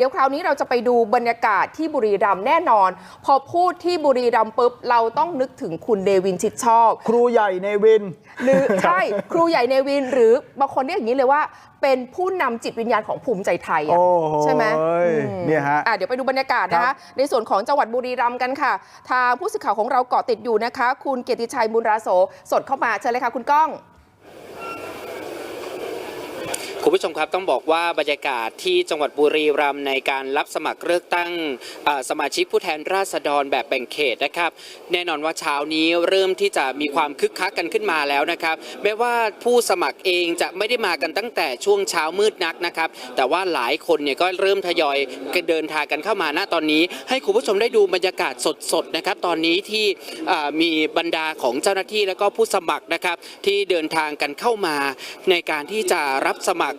เดี๋ยวคราวนี้เราจะไปดูบรรยากาศที่บุรีรัมย์แน่นอน พอพูดที่บุรีรัมย์ปุ๊บ เราต้องนึกถึงคุณเนวินชิดชอบ ครูใหญ่ในวิน หรือใช่ครูใหญ่เนวิน หรือบางคนเรียกอย่างนี้เลยว่า เป็นผู้นำจิตวิญญาณของภูมิใจไทยอะโอ้โหใช่ไหมอืมเนี่ยฮะอะเดี๋ยวไปดูบรรยากาศนะครัคะบในส่วนของจังหวัดบุรีรัมย์กันค่ะ ทางผู้สื่อข่าวของเราเกาะติดอยู่นะคะ คุณเกียรติชัยบุญราโสสดเข้ามาเชิญเลยค่ะคุณก้อง คุณผู้ชมครับต้องบอกว่าบรรยากาศที่จังหวัดบุรีรัมย์ในการรับสมัครเลือกตั้งสมาชิกผู้แทนราษฎรแบบแบ่งเขตนะครับ แน่นอนว่าเช้านี้เริ่มที่จะมีความคึกคักกันขึ้นมาแล้วนะครับแม้ว่าผู้สมัครเองจะไม่ได้มากันตั้งแต่ช่วงเช้ามืดนักนะครับ แต่ว่าหลายคนเนี่ยก็เริ่มทยอยเดินทางกันเข้ามาณตอนนี้ ให้คุณผู้ชมได้ดูบรรยากาศสดๆนะครับตอนนี้ที่มีบรรดาของเจ้าหน้าที่แล้วก็ผู้สมัครนะครับที่เดินทางกันเข้ามาในการที่จะรับสมัคร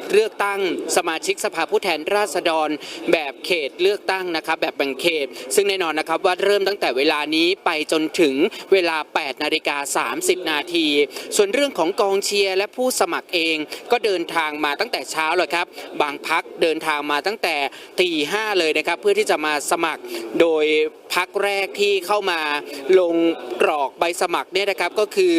เลือกตั้งสมาชิกสภาผู้แทนราษฎร แบบเขตเลือกตั้งนะครับแบบแบ่งเขต ซึ่งแน่นอนนะครับว่าเริ่มตั้งแต่เวลานี้ไปจนถึงเวลา 8 นาฬิกา 30 นาที ส่วนเรื่องของกองเชียร์และผู้สมัครเองก็เดินทางมาตั้งแต่เช้าเลยครับ บางพักเดินทางมาตั้งแต่ตีห้าเลยนะครับ เพื่อที่จะมาสมัครโดยพักแรกที่เข้ามาลงกรอกใบสมัครเนี่ยนะครับก็คือ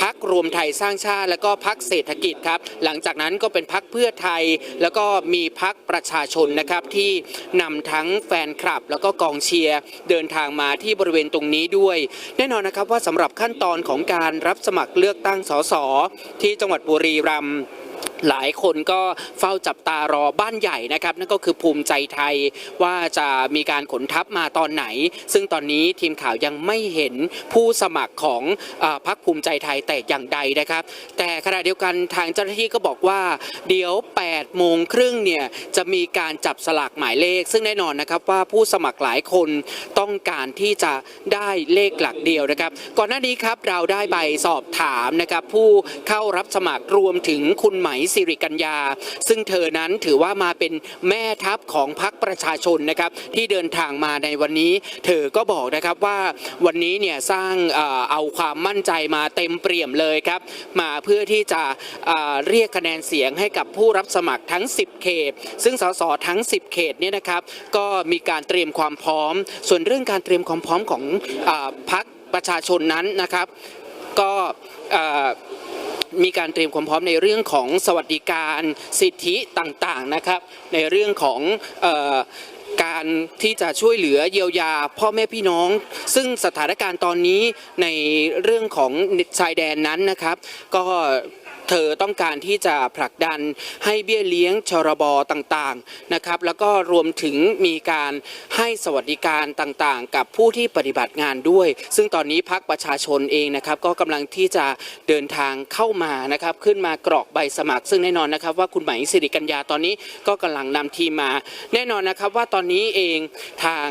พักรวมไทยสร้างชาติ แล้วก็พักเศรษฐกิจครับ หลังจากนั้นก็เป็นพักเพื่อไทย แล้วก็มีพักประชาชนนะครับที่นำทั้งแฟนคลับ แล้วก็กองเชียร์เดินทางมาที่บริเวณตรงนี้ด้วย แน่นอนนะครับว่าสำหรับขั้นตอนของการรับสมัครเลือกตั้งสสที่จังหวัดบุรีรัมย์หลายคนก็เฝ้าจับตารอบ้านใหญ่นะครับ นั่นก็คือภูมิใจไทยว่าจะมีการขนทัพมาตอนไหน ซึ่งตอนนี้ทีมข่าวยังไม่เห็นผู้สมัครของอพรรคภูมิใจไทยแต่อย่างใดนะครับ แต่ขณะเดียวกันทางเจ้าหน้าที่ก็บอกว่า เดี๋ยว8โมงครึ่งเนี่ยจะมีการจับสลากหมายเลข ซึ่งแน่นอนนะครับว่าผู้สมัครหลายคนต้องการที่จะได้เลขหลักเดียวนะครับ ก่อนหน้านี้ครับเราได้ใบสอบถามนะครับผู้เข้ารับสมัครรวมถึงคุณไหมสิริกัญญา ซึ่งเธอนั้นถือว่ามาเป็นแม่ทัพของพรรคประชาชนนะครับที่เดินทางมาในวันนี้ เธอก็บอกนะครับว่าวันนี้เนี่ยสร้างเอาความมั่นใจมาเต็มเปี่ยมเลยครับมาเพื่อที่จะเเรียกคะแนนเสียงให้กับผู้รับสมัครทั้ง 10 เขต ซึ่งสสทั้ง 10 เขตเนี่ยนะครับก็มีการเตรียมความพร้อม ส่วนเรื่องการเตรียมความพร้อมของอพรรคประชาชนนั้นนะครับ ก็ มีการเตรียมความพร้อมในเรื่องของสวัสดิการสิทธิต่างๆนะครับ ในเรื่องของการที่จะช่วยเหลือเยียวยาพ่อแม่พี่น้อง ซึ่งสถานการณ์ตอนนี้ในเรื่องของชายแดนนั้นนะครับ ก็ เธอต้องการที่จะผลักดันให้เบี้ยเลี้ยงชรบต่างๆนะครับแล้วก็รวมถึงมีการให้สวัสดิการต่างๆ กับผู้ที่ปฏิบัติงานด้วย ซึ่งตอนนี้พักประชาชนเองนะครับก็กำลังที่จะเดินทางเข้ามานะครับขึ้นมากรอกใบสมัคร ซึ่งแน่นอนนะครับว่าคุณหมายสิริกัญญาตอนนี้ก็กำลังนำทีมมา แน่นอนนะครับว่าตอนนี้เองทาง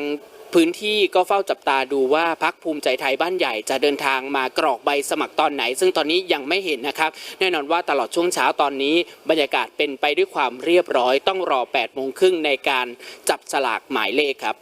พื้นที่ก็เฝ้าจับตาดูว่าพักภูมิใจไทยบ้านใหญ่จะเดินทางมากรอกใบสมัครตอนไหน ซึ่งตอนนี้ยังไม่เห็นนะครับ แน่นอนว่าตลอดช่วงเช้าตอนนี้ บรรยากาศเป็นไปด้วยความเรียบร้อย ต้องรอ8โมงครึ่งในการจับสลากหมายเลขครับ